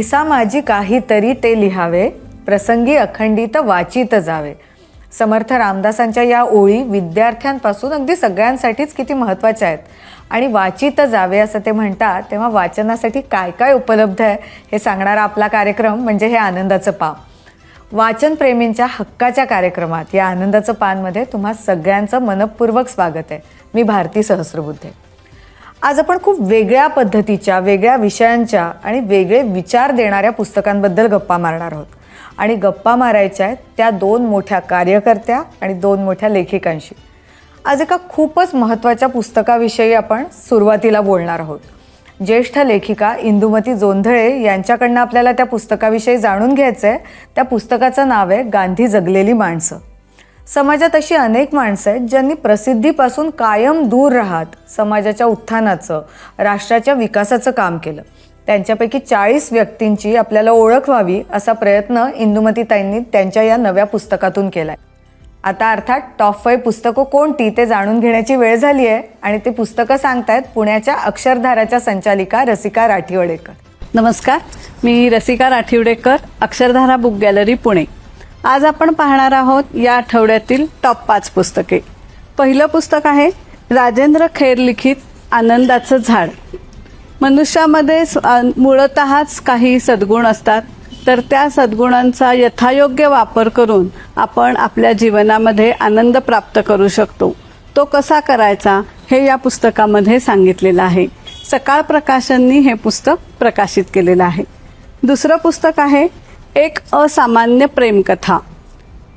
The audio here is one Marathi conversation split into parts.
दिसा माझी काहीतरी ते लिहावे प्रसंगी अखंडित वाचित जावे. समर्थ रामदासांच्या या ओळी विद्यार्थ्यांपासून अगदी सगळ्यांसाठीच किती महत्त्वाच्या आहेत. आणि वाचित जावे असं ते म्हणतात तेव्हा वाचनासाठी काय काय उपलब्ध आहे हे सांगणारा आपला कार्यक्रम म्हणजे हे आनंदाचं पान. वाचनप्रेमींच्या हक्काच्या कार्यक्रमात या आनंदाचं पानमध्ये तुम्हा सगळ्यांचं मनपूर्वक स्वागत आहे. मी भारती सहस्रबुद्धे. आज आपण खूप वेगळ्या पद्धतीच्या वेगळ्या विषयांच्या आणि वेगळे विचार देणाऱ्या पुस्तकांबद्दल गप्पा मारणार आहोत. आणि गप्पा मारायच्या आहेत त्या दोन मोठ्या कार्यकर्त्या आणि दोन मोठ्या लेखिकांशी. आज एका खूपच महत्त्वाच्या पुस्तकाविषयी आपण सुरुवातीला बोलणार आहोत. ज्येष्ठ लेखिका इंदुमती जोंधळे यांच्याकडनं आपल्याला त्या पुस्तकाविषयी जाणून घ्यायचं आहे त्या पुस्तकाचं नाव आहे गांधी जगलेली माणसं. समाजात अशी अनेक माणसं आहेत ज्यांनी प्रसिद्धीपासून कायम दूर राहत समाजाच्या उत्थानाचं राष्ट्राच्या विकासाचं काम केलं. त्यांच्यापैकी चाळीस व्यक्तींची आपल्याला ओळख व्हावी असा प्रयत्न इंदुमतीताईंनी त्यांच्या या नव्या पुस्तकातून केला आहे आता अर्थात टॉप फाईव्ह पुस्तकं कोणती ते जाणून घेण्याची वेळ झाली आहे आणि ते पुस्तकं सांगतायत पुण्याच्या अक्षरधाराच्या संचालिका रसिका राठीवडेकर. नमस्कार मी रसिका राठिवडेकर अक्षरधारा बुक गॅलरी पुणे. आज आपण पाहणार आहोत या आठवड्यातील टॉप पाच पुस्तके. पहिलं पुस्तक आहे राजेंद्र खेर लिखित आनंदाचं झाड. मनुष्यामध्ये स- मूळतःच काही सद्गुण असतात तर त्या सद्गुणांचा यथायोग्य वापर करून आपण आपल्या जीवनामध्ये आनंद प्राप्त करू शकतो. तो कसा करायचा हे या पुस्तकामध्ये सांगितलेलं आहे. सकाळ प्रकाशननी हे पुस्तक प्रकाशित केलेलं आहे. दुसरं पुस्तक आहे एक असामान्य प्रेमकथा.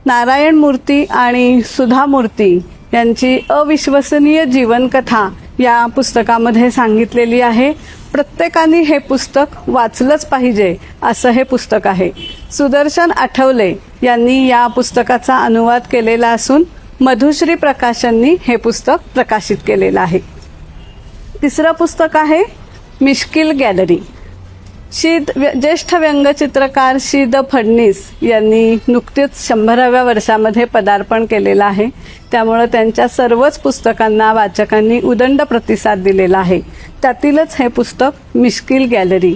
नारायण मूर्ती आणि सुधा मूर्ती यांची अविश्वसनीय जीवनकथा या पुस्तकामध्ये सांगितलेली आहे. प्रत्येकाने हे पुस्तक वाचलंच पाहिजे असं हे पुस्तक आहे. सुदर्शन आठवले यांनी या पुस्तकाचा अनुवाद केलेला असून मधुश्री प्रकाशननी हे पुस्तक प्रकाशित केलेलं आहे. तिसरं पुस्तक आहे मिश्किल गॅलरी. शीद व्य- ज्येष्ठ व्यंगचित्रकार शीद फडणीस यांनी नुकतेच शंभराव्या वर्षामध्ये पदार्पण केलेलं आहे. त्यामुळं त्यांच्या सर्वच पुस्तकांना वाचकांनी उदंड प्रतिसाद दिलेला आहे. त्यातीलच हे पुस्तक मिश्किल गॅलरी.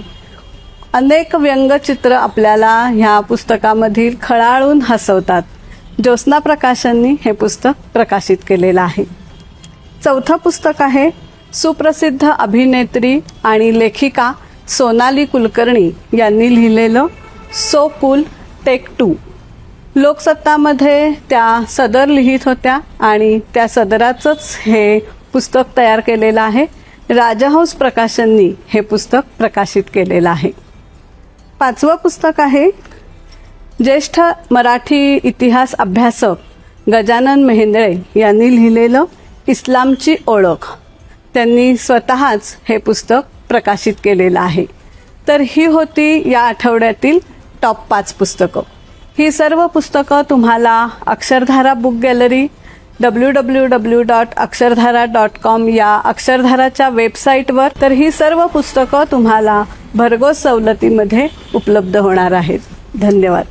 अनेक व्यंगचित्र आपल्याला ह्या पुस्तकामधील खळाळून हसवतात. ज्योत्स्ना प्रकाशांनी हे पुस्तक प्रकाशित केलेलं आहे. चौथं पुस्तक आहे सुप्रसिद्ध अभिनेत्री आणि लेखिका सोनाली कुलकर्णी यांनी लिहिलेलं सो कूल टेक टू. लोकसत्तामध्ये त्या सदर लिहित होत्या आणि त्या सदराचंच हे पुस्तक तयार केलेलं आहे. राजहंस प्रकाशननी हे पुस्तक प्रकाशित केलेलं आहे. पाचवं पुस्तक आहे ज्येष्ठ मराठी इतिहास अभ्यासक गजानन मेहेंदळे यांनी लिहिलेलं इस्लामची ओळख. त्यांनी स्वतःच हे पुस्तक प्रकाशित केलेलं आहे. तर ही होती या आठवड्यातील टॉप पाच पुस्तकं. ही सर्व पुस्तकं तुम्हाला Akshardhara book gallery W W W dot Akshardhara dot com या अक्षरधाराच्या वेबसाईटवर तर ही सर्व पुस्तकं तुम्हाला भरघोस सवलतीमध्ये उपलब्ध होणार आहेत. धन्यवाद.